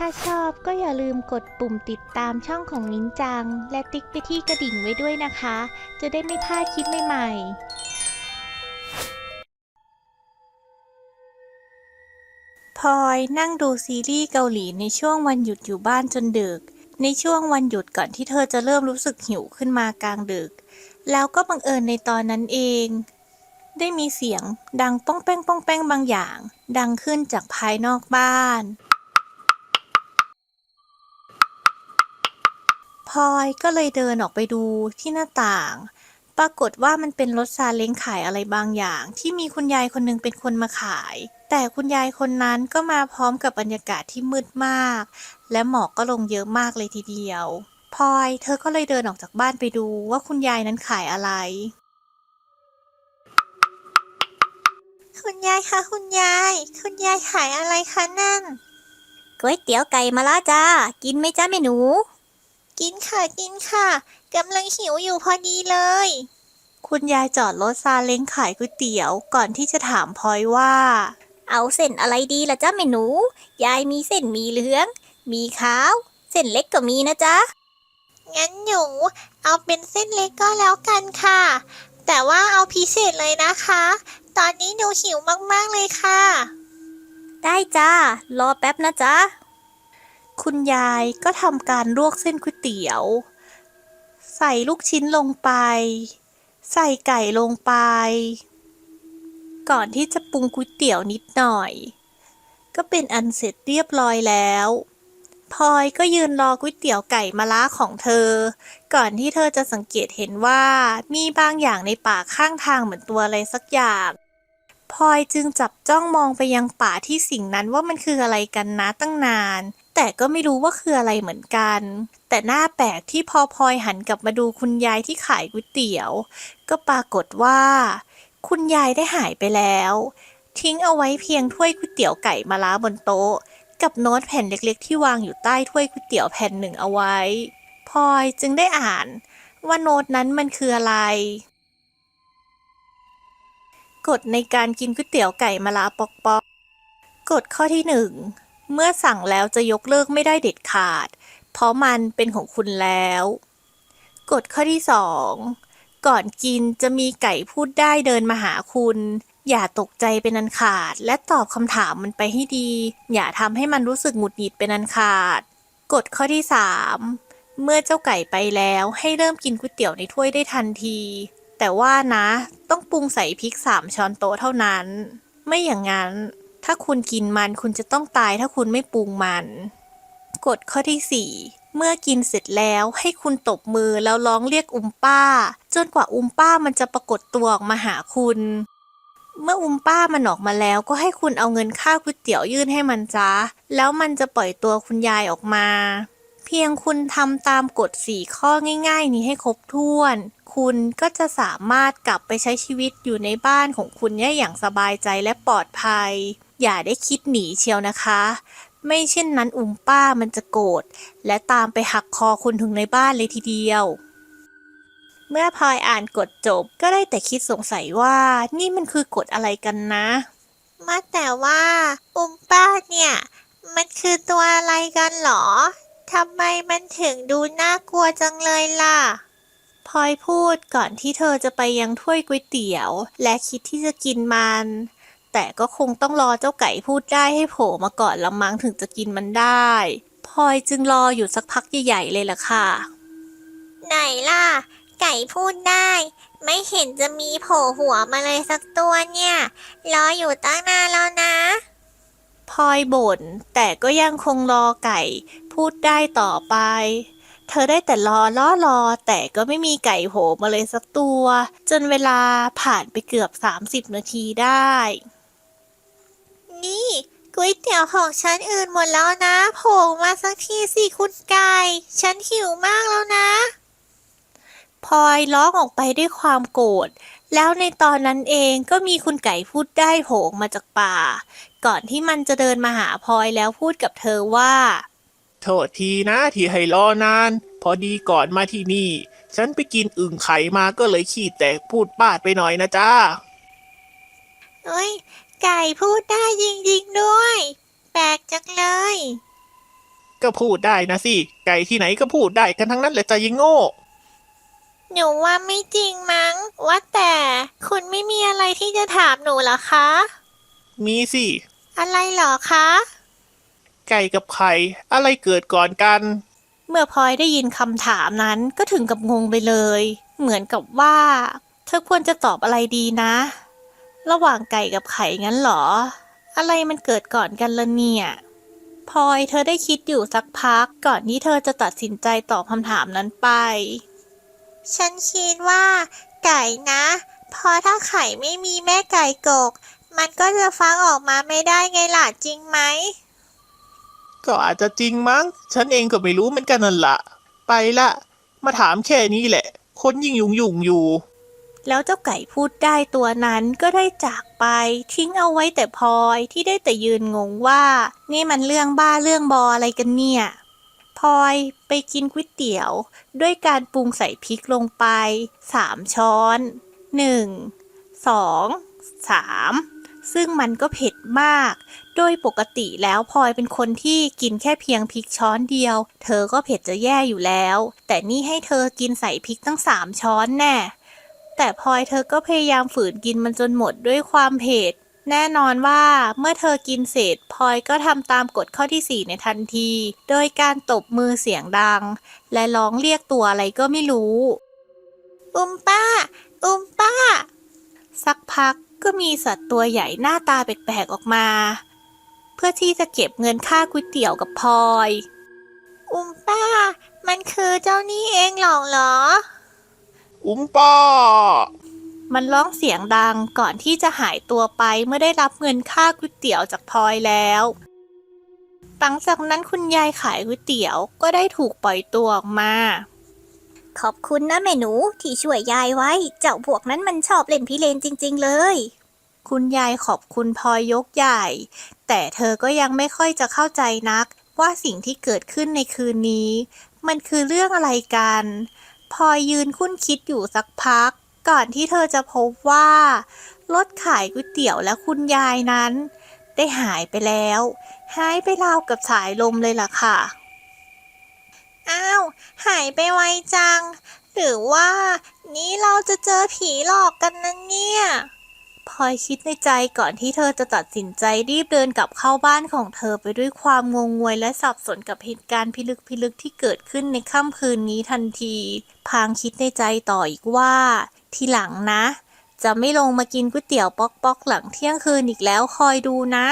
ถ้าชอบก็อย่าลืมกดปุ่มติดตามช่องของนิ้นจัง และติ๊กไปที่กระดิ่งไว้ด้วยนะคะ จะได้ไม่พลาดคลิปใหม่ๆพลอยนั่งดูซีรีส์เกาหลีในช่วงวันหยุดอยู่บ้านจนดึก ในช่วงวันหยุดก่อนที่เธอจะเริ่มรู้สึกหิวขึ้นมากลางดึก แล้วก็บังเอิญในตอนนั้นเอง ได้มีเสียงดังป้องแป้งป้องแป้งบางอย่าง ดังขึ้นจากภายนอกบ้าน พลอยก็เลยเดินออกไปดูที่หน้าต่าง ปรากฏว่ามันเป็นรถซาเล้งขายอะไรบางอย่าง ที่มีคุณยายคนหนึงเป็นคนมาขาย แต่คุณยายคนนั้นก็มาพร้อมกับบรรยากาศที่มืดมาก และหมอกก็ลงเยอะมากเลยทีเดียวพลอยเธอก็เลยเดินออกจากบ้านไปดูว่าคุณยายนั้นขายอะไร คุณยายคะคุณยาย คุณยายขายอะไรคะนั่นก๋วยเตี๋ยวไก่มาละจ้า กินไหมจ้าแม่หนู กินค่ะกินค่ะกำลังหิวอยู่พอดีเลย คุณยายจอดรถซาเล้งขายก๋วยเตี๋ยวก่อนที่จะถามพลอยว่า เอาเส้นอะไรดีล่ะจ้าแม่หนู ยายมีเส้นหมีเหลือง มีขาว เส้นเล็กก็มีนะจ๊ะ งั้นหนูเอาเป็นเส้นเล็กก็แล้วกันค่ะ แต่ว่าเอาพิเศษเลยนะคะ ตอนนี้หนูหิวมากๆเลยค่ะ ได้จ้ารอแป๊บนะจ๊ะ คุณยายก็ทำการลวกเส้นก๋วยเตี๋ยว ใส่ลูกชิ้นลงไป ใส่ไก่ลงไป ก่อนที่จะปรุงก๋วยเตี๋ยวนิดหน่อย ก็เป็นอันเสร็จเรียบร้อยแล้วพลอยก็ยืนรอก๋วยเตี๋ยวไก่มะระของเธอ ก่อนที่เธอจะสังเกตเห็นว่ามีบางอย่างในป่าข้างทางเหมือนตัวอะไรสักอย่าง พลอยจึงจับจ้องมองไปยังป่าที่สิ่งนั้นว่ามันคืออะไรกันนะตั้งนาน แต่ก็ไม่รู้ว่าคืออะไรเหมือนกัน แต่หน้าแปลกที่พอพลอยหันกลับมาดูคุณยายที่ขายก๋วยเตี๋ยว ก็ปรากฏว่า คุณยายได้หายไปแล้ว ทิ้งเอาไว้เพียงถ้วยก๋วยเตี๋ยวไก่มะระบนโต๊ะ กับโน้ตแผ่นเล็กๆ ที่วางอยู่ใต้ถ้วยก๋วยเตี๋ยวแผ่นหนึ่งเอาไว้พลอยจึงได้อ่านว่าโน้ตนั้นมันคืออะไร กฎในการกินก๋วยเตี๋ยวไก่มะระปอกๆกฎข้อที่หนึ่งเมื่อสั่งแล้วจะยกเลิกไม่ได้เด็ดขาด เพราะมันเป็นของคุณแล้วกฎข้อที่สองก่อนกินจะมีไก่พูดได้เดินมาหาคุณ อย่าตกใจเป็นอันขาด และตอบคำถามมันไปให้ดี อย่าทำให้มันรู้สึกหงุดหงิดเป็นอันขาดกฎข้อที่สามเมื่อเจ้าไก่ไปแล้วให้เริ่มกินก๋วยเตี๋ยวในถ้วยได้ทันที แต่ว่านะต้องปรุงใส่พริกสามช้อนโต๊ะเท่านั้น ไม่อย่างนั้น ถ้าคุณกินมันคุณจะต้องตายถ้าคุณไม่ปรุงมัน กฎข้อที่สี่เมื่อกินเสร็จแล้วให้คุณตบมือแล้วร้องเรียกอุมป้า จนกว่าอุมป้ามันจะปรากฏตัวออกมาหาคุณ เมื่ออุมป้ามันออกมาแล้วก็ให้คุณเอาเงินค่าก๋วยเตี๋ยวยื่นให้มันจ้าแล้วมันจะปล่อยตัวคุณยายออกมา เพียงคุณทำตามกฎสี่ข้อง่าย ๆ นี้ให้ครบถ้วน คุณก็จะสามารถกลับไปใช้ชีวิตอยู่ในบ้านของคุณได้อย่างสบายใจและปลอดภัย อย่าได้คิดหนีเชียวนะคะ ไม่เช่นนั้นอุ้มป้ามันจะโกรธและตามไปหักคอคุณถึงในบ้านเลยทีเดียวเมื่อพลอยอ่านกฎจบก็ได้แต่คิดสงสัยว่านี่มันคือกฎอะไรกันนะมาแต่ว่าอุมป้าเนี่ย มันคือตัวอะไรกันหรอทำไมมันถึงดูน่ากลัวจังเลยล่ะ พลอยพูดก่อนที่เธอจะไปยังถ้วยก๋วยเตี๋ยว และคิดที่จะกินมัน แต่ก็คงต้องรอเจ้าไก่พูดได้ให้โผล่มาก่อนละมั้งถึงจะกินมันได้พลอยจึงรออยู่สักพักใหญ่ๆเลยล่ะค่ะ ไหนล่ะ ไก่พูดได้ ไม่เห็นจะมีโผล่หัวมาเลยสักตัวเนี่ย รออยู่ตั้งนานแล้วนะพลอยบ่นแต่ก็ยังคงรอไก่ พูดได้ต่อไป เธอได้แต่รอล่อรอ แต่ก็ไม่มีไก่โผล่มาเลยสักตัว จนเวลาผ่านไปเกือบ 30 นาทีได้ นี่ก๋วยเตี๋ยวของฉันอื่นหมดแล้วนะโผล่มาสักทีสิคุณไก่ฉันหิวมากแล้วนะพลอยร้องออกไปด้วยความโกรธ แล้วในตอนนั้นเองก็มีคุณไก่พูดได้โผล่มาจากป่า ก่อนที่มันจะเดินมาหาพลอยแล้วพูดกับเธอว่า โทษทีนะที่ให้รอนาน พอดีก่อนมาที่นี่ ฉันไปกินอึ่งไข่มาก็เลยขี้แตกพูดปาดไปหน่อยนะจ้าเอ้ย ไก่พูดได้จริงๆด้วย แปลกจังเลย ก็พูดได้นะสิ ไก่ที่ไหนก็พูดได้กันทั้งนั้นแหละจะยิงโง่ หนูว่าไม่จริงมั้ง ว่าแต่ คุณไม่มีอะไรที่จะถามหนูเหรอคะ มีสิ อะไรเหรอคะ ไก่กับไข่ อะไรเกิดก่อนกัน เมื่อพลอยได้ยินคำถามนั้นก็ถึงกับงงไปเลย เหมือนกับว่า เธอควรจะตอบอะไรดีนะ ระหว่างไก่กับไข่งั้นเหรอ อะไรมันเกิดก่อนกันละเนี่ยพลอยเธอได้คิดอยู่สักพักก่อนที่เธอจะตัดสินใจตอบคำถามนั้นไป ฉันคิดว่า ไก่นะเพราะถ้าไข่ไม่มีแม่ไก่กก มันก็จะฟักออกมาไม่ได้ไงล่ะจริงไหม ก็อาจจะจริงมั้ง ฉันเองก็ไม่รู้เหมือนกันนั่นละ ไปละ มาถามแค่นี้แหละ คนยิ่งยุ่งยุ่งอยู่ แล้วเจ้าไก่พูดได้ตัวนั้นก็ได้จากไป ทิ้งเอาไว้แต่พลอยที่ได้แต่ยืนงงว่า นี่มันเรื่องบ้าเรื่องบออะไรกันเนี่ยพลอยไปกินก๋วยเตี๋ยว ด้วยการปรุงใส่พริกลงไปสามช้อนหนึ่งสองสาม ซึ่งมันก็เผ็ดมาก โดยปกติแล้วพลอยเป็นคนที่กินแค่เพียงพริกช้อนเดียว เธอก็เผ็ดจะแย่อยู่แล้ว แต่นี่ให้เธอกินใส่พริกตั้งสามช้อนแน่ แต่พลอยเธอก็พยายามฝืนกินมันจนหมดด้วยความเผ็ด แน่นอนว่าเมื่อเธอกินเสร็จพลอยก็ทำตามกฎข้อที่ 4 ในทันที โดยการตบมือเสียงดัง และร้องเรียกตัวอะไรก็ไม่รู้ อุมป้า อุมป้า สักพัก ก็มีสัตว์ตัวใหญ่หน้าตาแปลกๆออกมา เพื่อที่จะเก็บเงินค่าก๋วยเตี๋ยวกับพลอยอุมป้า มันคือเจ้านี่เองหรอกเหรอ อุ้มป้า มันร้องเสียงดังก่อนที่จะหายตัวไปเมื่อได้รับเงินค่าก๋วยเตี๋ยวจากพลอยแล้วหลังจากนั้นคุณยายขายก๋วยเตี๋ยวก็ได้ถูกปล่อยตัวออกมา ขอบคุณนะแม่หนูที่ช่วยยายไว้ เจ้าพวกนั้นมันชอบเล่นพิเรนจริง ๆ เลย คุณยายขอบคุณพลอยยกใหญ่ แต่เธอก็ยังไม่ค่อยจะเข้าใจนัก ว่าสิ่งที่เกิดขึ้นในคืนนี้ มันคือเรื่องอะไรกันพลอยยืนคุ้นคิดอยู่สักพัก ก่อนที่เธอจะพบว่ารถขายก๋วยเตี๋ยวและคุณยายนั้น ได้หายไปแล้ว หายไปราวกับสายลมเลยล่ะค่ะ อ้าว หายไปไวจัง หรือว่านี่เราจะเจอผีหลอกกันนะเนี่ยพลอยคิดในใจก่อนที่เธอจะตัดสินใจรีบเดินกลับเข้าบ้านของเธอไปด้วยความงงงวยและสับสนกับเหตุการณ์พิลึกพิลึกที่เกิดขึ้นในค่ำคืนนี้ทันที พางคิดในใจต่ออีกว่า ทีหลังนะ จะไม่ลงมากินก๋วยเตี๋ยวป๊อกๆ หลังเที่ยงคืนอีกแล้วคอยดูนะ